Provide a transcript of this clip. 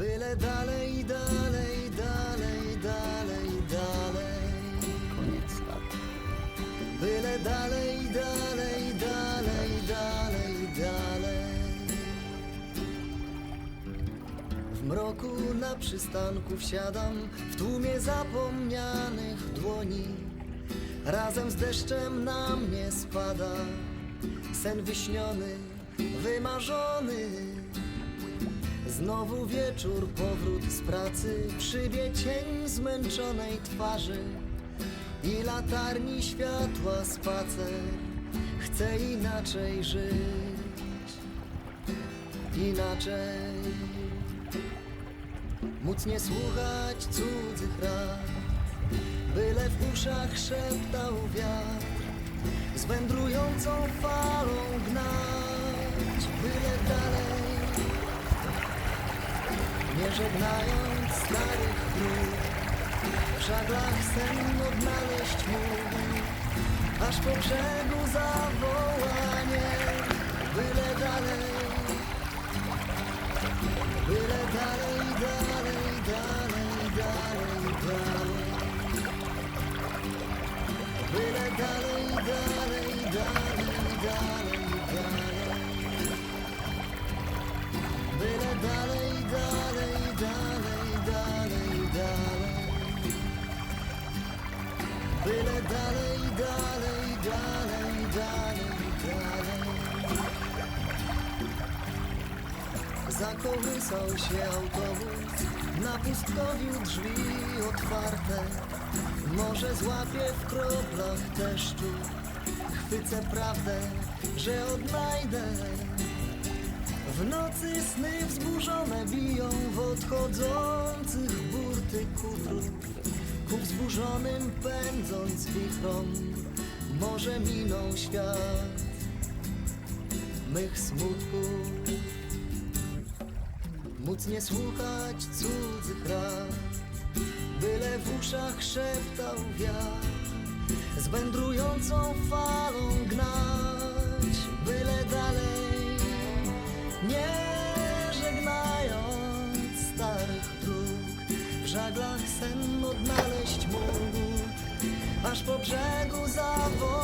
Byle dalej, dalej, dalej, dalej, dalej. Koniec lat. Byle dalej, dalej, dalej, dalej, dalej. W mroku na przystanku wsiadam w tłumie zapomnianych dłoni. Razem z deszczem na mnie spada sen wyśniony, wymarzony. Znowu wieczór, powrót z pracy, przybie cień zmęczonej twarzy i latarni światła spacer. Chcę inaczej żyć, inaczej. Móc nie słuchać cudzych rad, byle w uszach szeptał wiatr, z wędrującą falą żegnając starych dróg, w żaglach sen odnaleźć mógł, aż po brzegu zawołanie, byle dalej, byle dalej, dalej, dalej, dalej, dalej. Byle dalej, dalej, dalej, dalej, dalej. Byle dalej, dalej, dalej, dalej, dalej, dalej. Zakołysał się autobus, na pustkowiu drzwi otwarte. Może złapię w kroplach deszczu, chwycę prawdę, że odnajdę. W nocy sny wzburzone biją w odchodzących burty kutrów. Wzburzonym pędząc wichrom, może miną świat mych smutków. Móc nie słuchać cudzych rad, byle w uszach szeptał wiatr, z wędrującą falą aż po brzegu zawołać.